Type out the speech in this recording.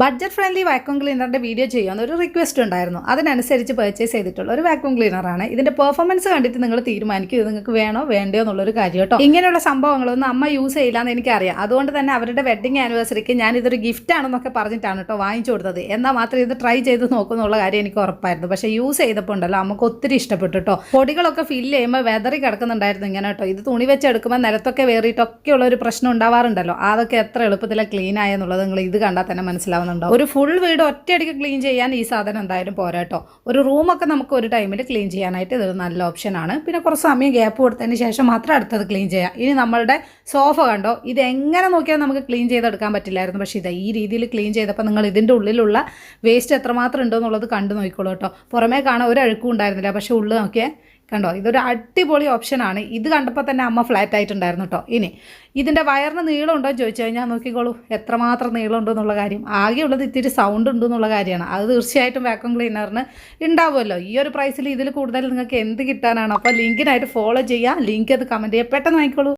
Budget friendly vacuum ക്ലീനറിന്റെ video ചെയ്യുമെന്ന് ഒരു റിക്വസ്റ്റ് ഉണ്ടായിരുന്നു. അതിനനുസരിച്ച് പർച്ചേസ് ചെയ്തിട്ടുള്ള ഒരു വാക്യൂം ക്ലീനറാണ് ഇതിന്റെ പെർഫോമൻസ് കണ്ടിട്ട് നിങ്ങൾ തീരുമാനിക്കും ഇത് നിങ്ങൾക്ക് വേണോ വേണ്ടയോ എന്നുള്ളൊരു കാര്യം കേട്ടോ. ഇങ്ങനെയുള്ള സംഭവങ്ങളൊന്നും അമ്മ യൂസ് ചെയ്യില്ലാന്ന് എനിക്കറിയാം. അതുകൊണ്ട് തന്നെ അവരുടെ വെഡിങ് ആനിവേഴ്സറിക്ക് ഞാൻ ഇതൊരു ഗിഫ്റ്റ് ആണെന്നൊക്കെ പറഞ്ഞിട്ടാണ് കേട്ടോ വാങ്ങിച്ചു കൊടുത്തത്. എന്നാൽ മാത്രമേ ഇത് ട്രൈ ചെയ്ത് നോക്കുന്നുള്ള കാര്യം എനിക്ക് ഉറപ്പായിരുന്നു. പക്ഷേ യൂസ് ചെയ്തപ്പോൾ ഉണ്ടല്ലോ നമുക്ക് ഒത്തിരി ഇഷ്ടപ്പെട്ടു കേട്ടോ. പൊടികളൊക്കെ ഫില്ല് ചെയ്യുമ്പോൾ വെതറി കിടക്കുന്നുണ്ടായിരുന്നു ഇങ്ങനെ കേട്ടോ. ഇത് തുണി വെച്ചെടുക്കുമ്പോൾ നിലത്തൊക്കെ വേറിയിട്ടൊക്കെയുള്ള ഒരു പ്രശ്നം ഉണ്ടാവാറുണ്ടല്ലോ. അതൊക്കെ എത്ര എളുപ്പത്തിലാണ് ക്ലീൻ ആയെന്നുള്ളത് നിങ്ങൾ ഇത് കണ്ടാൽ തന്നെ മനസ്സിലാവുന്നുണ്ടോ ഒരു ഫുൾ വീട് ഒറ്റയടിക്ക് ക്ലീൻ ചെയ്യാൻ ഈ സാധനം എന്തായാലും പോരാട്ടോ ഒരു റൂമൊക്കെ നമുക്ക് ഒരു ടൈമിൽ ക്ലീൻ ചെയ്യാനായിട്ട് ഇതൊരു നല്ല ഓപ്ഷനാണ് പിന്നെ കുറച്ച് സമയം ഗ്യാപ്പ് കൊടുത്തതിന് ശേഷം മാത്രം അടുത്തത് ക്ലീൻ ചെയ്യാം. ഇനി നമ്മളുടെ സോഫ കണ്ടോ? ഇത് എങ്ങനെ നോക്കിയാൽ നമുക്ക് ക്ലീൻ ചെയ്തെടുക്കാൻ പറ്റില്ലായിരുന്നു. പക്ഷേ ഇത് ഈ രീതിയിൽ ക്ലീൻ ചെയ്തപ്പോൾ നിങ്ങൾ ഇതിന്റെ ഉള്ളിലുള്ള വേസ്റ്റ് എത്രമാത്രം ഉണ്ടോ എന്നുള്ളത് കണ്ടു നോക്കിക്കോളൂ കേട്ടോ പുറമേ കാണാൻ ഒരു അഴുക്കും ഉണ്ടായിരുന്നില്ല. പക്ഷേ ഉള്ളിൽ നോക്കിയേ കണ്ടോ? ഇതൊരു അടിപൊളി ഓപ്ഷനാണ് ഇത് കണ്ടപ്പോൾ തന്നെ അമ്മ ഫ്ലാറ്റ് ആയിട്ടുണ്ടായിരുന്നു കേട്ടോ ഇനി ഇതിന്റെ വയറിന് നീളമുണ്ടോ എന്ന് ചോദിച്ചു കഴിഞ്ഞാൽ നോക്കിക്കോളൂ. എത്രമാത്രം നീളം ഉണ്ട് എന്നുള്ള കാര്യം. ആകെയുള്ളത് ഇത്തിരി സൗണ്ട് ഉണ്ട് എന്നുള്ള കാര്യമാണ്. അത് തീർച്ചയായിട്ടും വാക്വം ക്ലീനറിന് ഉണ്ടാവുമല്ലോ ഈ ഒരു പ്രൈസിൽ ഇതിൽ കൂടുതൽ നിങ്ങൾക്ക് എന്ത് കിട്ടാനാണ്? അപ്പോൾ ലിങ്കിനായിട്ട് ഫോളോ ചെയ്യുക ലിങ്ക് അത് കമന്റ് ചെയ്യുക പെട്ടെന്ന് വാങ്ങിക്കോളൂ.